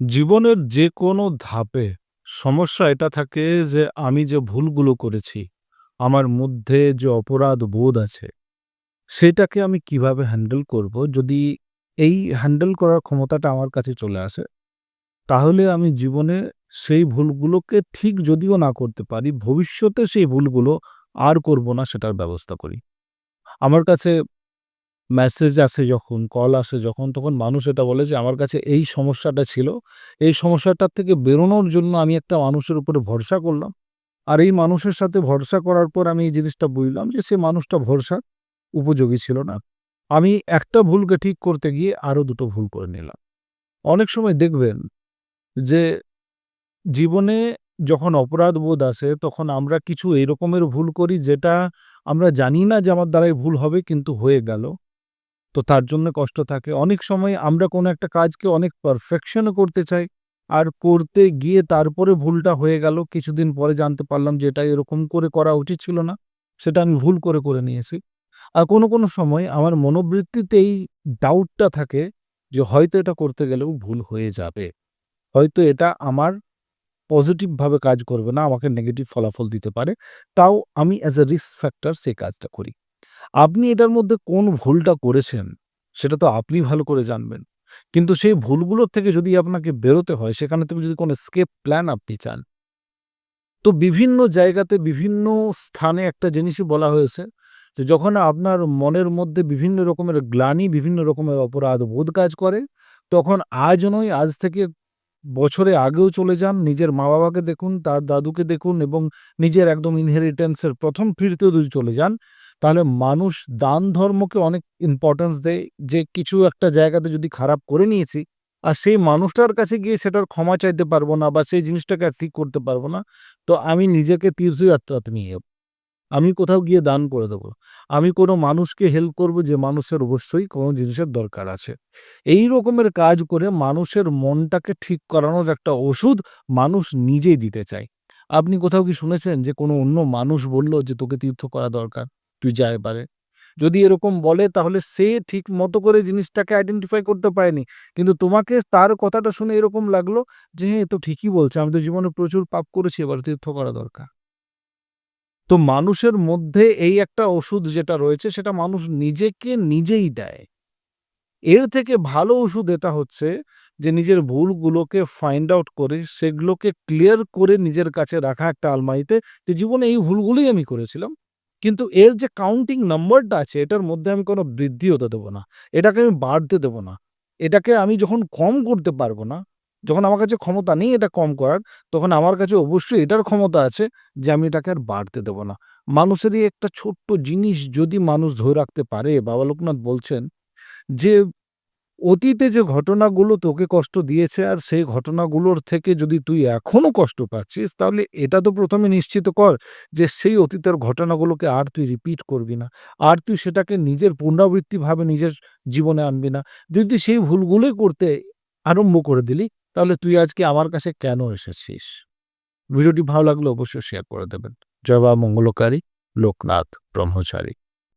জীবনের যে কোনো ধাপে সমস্যা এটা থাকে যে আমি যে ভুলগুলো করেছি, আমার মধ্যে যে অপরাধ বোধ আছে, সেটাকে আমি কীভাবে হ্যান্ডেল করব? যদি এই হ্যান্ডেল করার ক্ষমতাটা আমার কাছে চলে আসে, তাহলে আমি জীবনে সেই ভুলগুলোকে ঠিক যদিও না করতে পারি, ভবিষ্যতে সেই ভুলগুলো আর করব না সেটার ব্যবস্থা করি। আমার কাছে মেসেজ আসে যখন, কল আসে যখন, তখন মানুষ এটা বলে যে আমার কাছে এই সমস্যাটা ছিল। এই সমস্যাটার থেকে বেরোনোর জন্য আমি একটা মানুষের উপরে ভরসা করলাম। আর এই মানুষের সাথে ভরসা করার পর আমি এই জিনিসটা বুঝলাম যে সে মানুষটা ভরসার উপযোগী ছিল না। আমি একটা ভুলকে ঠিক করতে গিয়ে আরও দুটো ভুল করে নিলাম। অনেক সময় দেখবেন যে জীবনে যখন অপরাধ বোধ আসে তখন আমরা কিছু এই রকমের ভুল করি যেটা আমরা জানি না যে আমার দ্বারাই ভুল হবে কিন্তু হয়ে গেল। তো তার জন্য কষ্ট থাকে। অনেক সময় আমরা কোনো একটা কাজকে অনেক পারফেকশনও করতে চাই। আর করতে গিয়ে তারপরে ভুলটা হয়ে গেল। কিছুদিন পরে জানতে পারলাম যে এটা এরকম করে করা উচিত ছিল না। সেটা আমি ভুল করে, করে নিয়েছি। আর কোনো, কোনো সময় আমার মনোবৃত্তিতে এই ডাউটটা থাকে যে হয়তো এটা করতে গেলেও ভুল হয়ে যাবে। হয়তো এটা আমার পজিটিভভাবে কাজ করবে না, আমাকে নেগেটিভ ফলাফল দিতে পারে। তাও আমি অ্যাজ আ রিস্ক ফ্যাক্টর সেই কাজটা করি। আপনি এটার মধ্যে কোন ভুলটা করেছেন, সেটা তো আপনি ভালো করে জানবেন। কিন্তু সেই ভুলগুলোর থেকে যদি আপনাকে বেরোতে হয়, সেখানে থেকে যদি কোনো স্কেপ প্ল্যান আপনি চান তো বিভিন্ন জায়গাতে বিভিন্ন স্থানে একটা জিনিসই বলা হয়েছে যে যখন আপনার মনের মধ্যে বিভিন্ন রকমের গ্লানি, বিভিন্ন রকমের অপরাধ বোধ কাজ করে, তখন আজ নয় আজ থেকে বছরে আগেও চলে যান, নিজের মা-বাবাকে দেখুন, তার দাদুকে দেখুন এবং নিজের একদম ইনহেরিটেন্স প্রথম ১ম ফিরতেও যদি চলে যান, তাহলে মানুষ দান ধর্মকে অনেক ইম্পোর্টেন্স দেয় যে কিছু একটা জায়গাতে যদি খারাপ করে নিয়েছি, আর সেই মানুষটার কাছে গিয়ে সেটার ক্ষমা চাইতে পারব না বা সেই জিনিসটাকে ঠিক করতে পারব না, তো আমি নিজেকে তীর্থযাত্রাতে নিয়ে যাব। আমি কোথাও গিয়ে দান করে দেব। আমি কোনো মানুষকে হেল্প করব যে মানুষের অবশ্যই কোনো জিনিসের দরকার আছে। এই রকমের কাজ করে মানুষের মনটাকে ঠিক করানোর একটা ওষুধ মানুষ নিজেই দিতে চায়। আপনি কোথাও কি শুনেছেন যে কোনো অন্য মানুষ বলল যে তোকে তীর্থ করা দরকার, তুই যা এবারে? যদি এরকম বলে তাহলে সে ঠিক মতো করে জিনিসটাকে আইডেন্টিফাই করতে পারেনি। কিন্তু তোমাকে তার কথাটা শুনে এরকম লাগল যে হ্যাঁ, তো ঠিকই বলছে। আমি তো জীবনে প্রচুর পাপ করেছি, এবার তীর্থ করা দরকার। তো মানুষের মধ্যে এই একটা ওষুধ যেটা রয়েছে সেটা মানুষ নিজেকে নিজেই দেয়। এর থেকে ভালো ওষুধ এটা হচ্ছে যে নিজের ভুলগুলোকে ফাইন্ড আউট করে সেগুলোকে ক্লিয়ার করে নিজের কাছে রাখা একটা আলমারিতে যে জীবনে এই ভুলগুলোই আমি করেছিলাম। কিন্তু এর যে কাউন্টিং নাম্বারটা আছে এটার মধ্যে আমি কোনো বৃদ্ধি হতে দেবো না। এটাকে আমি বাড়তে দেবো না। এটাকে আমি যখন কম করতে পারব না, যখন আমার কাছে ক্ষমতা নেই এটা কম করার, তখন আমার কাছে অবশ্যই এটার ক্ষমতা আছে যে আমি এটাকে আর বাড়তে দেবো না। মানুষেরই একটা ছোট্ট জিনিস যদি মানুষ ধরে রাখতে পারে, বাবা লোকনাথ বলছেন যে অতীতে যে ঘটনাগুলো তোকে কষ্ট দিয়েছে আর সেই ঘটনাগুলোর থেকে যদি তুই এখনও কষ্ট পাচ্ছিস, তাহলে এটা তো প্রথমে নিশ্চিত কর যে সেই অতীতের ঘটনাগুলোকে আর তুই রিপিট করবি না। আর তুই সেটাকে নিজের পুনরাবৃত্তিভাবে নিজের জীবনে আনবি না। যদি সেই ভুলগুলোই করতে আরম্ভ করে দিলি, তাহলে তুই আজকে আমার কাছে কেন এসেছিস? ভিডিওটি ভালো লাগলে অবশ্যই শেয়ার করে দেবেন। জয় বাবা মঙ্গলকারী লোকনাথ ব্রহ্মচারী।